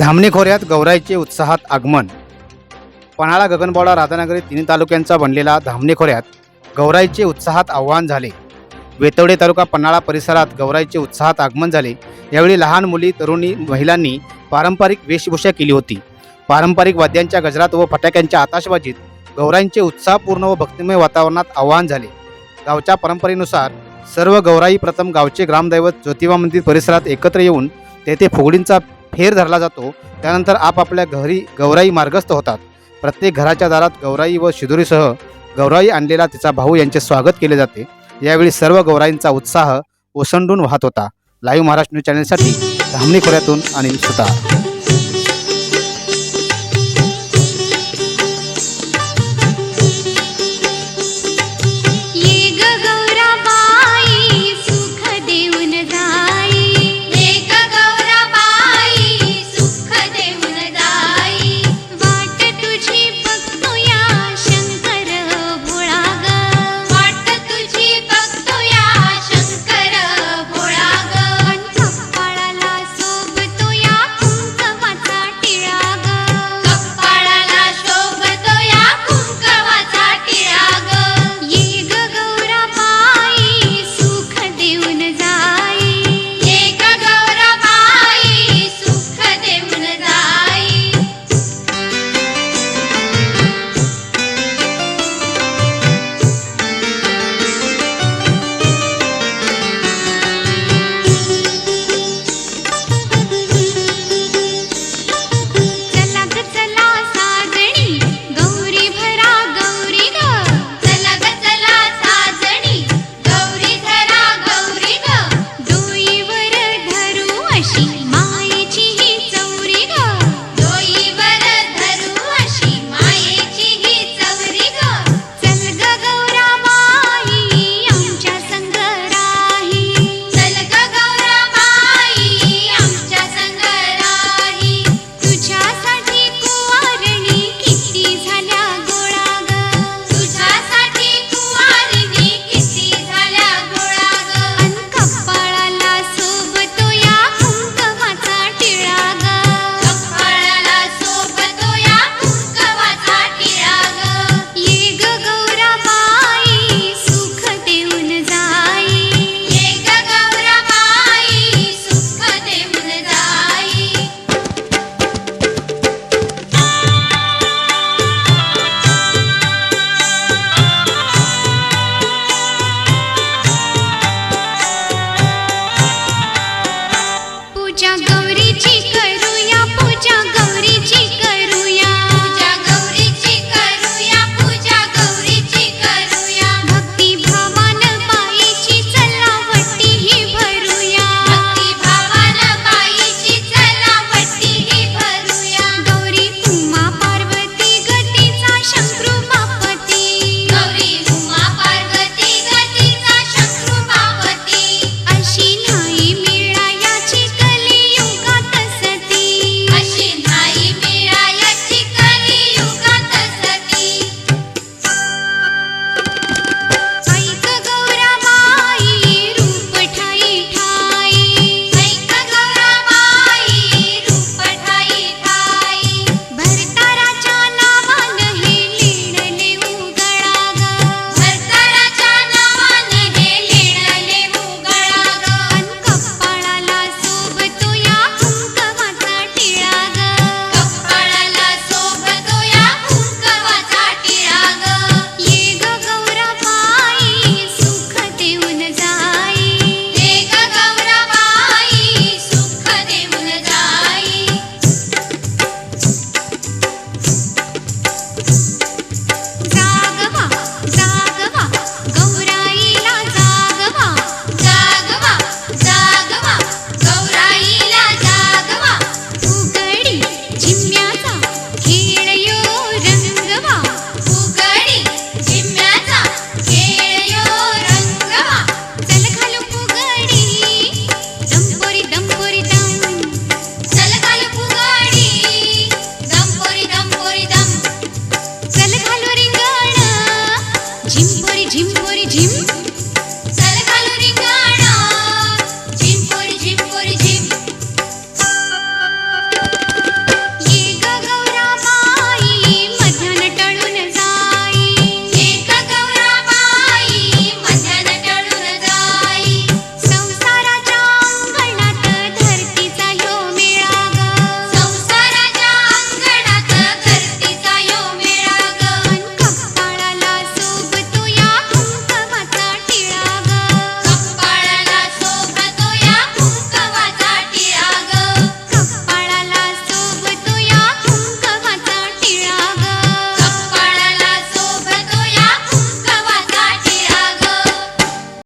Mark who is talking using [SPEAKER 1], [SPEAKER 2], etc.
[SPEAKER 1] धामणी खोऱ्यात गौराईचे उत्साहात आगमन. पन्हाळा गगनबावडा राधानगरी तिन्ही तालुक्यांचा बनलेला धामणी खोऱ्यात गौराईचे उत्साहात आव्हान झाले. वेतवडे तालुका पन्हाळा परिसरात गौराईचे उत्साहात आगमन झाले. यावेळी लहान मुली तरुणी महिलांनी पारंपरिक वेशभूषा केली होती. पारंपरिक वाद्यांच्या गजरात व फटाक्यांच्या आताशबाजीत गौराईंचे उत्साहपूर्ण व भक्तिमय वातावरणात आवाहन झाले. गावच्या परंपरेनुसार सर्व गौराई प्रथम गावचे ग्रामदैवत ज्योतिबा मंदिर परिसरात एकत्र येऊन तेथे फुगडींचा फेर धरला जातो. त्यानंतर आपापल्या घरी गौराई मार्गस्थ होतात. प्रत्येक घराच्या दारात गौराई व शिदुरीसह गौराई आणलेला तिचा भाऊ यांचे स्वागत केले जाते. यावेळी सर्व गौराईंचा उत्साह ओसंडून वाहत होता. लाईव्ह महाराष्ट्र न्यूज चॅनलसाठी धामणी खोऱ्यातून अनिल सुतार.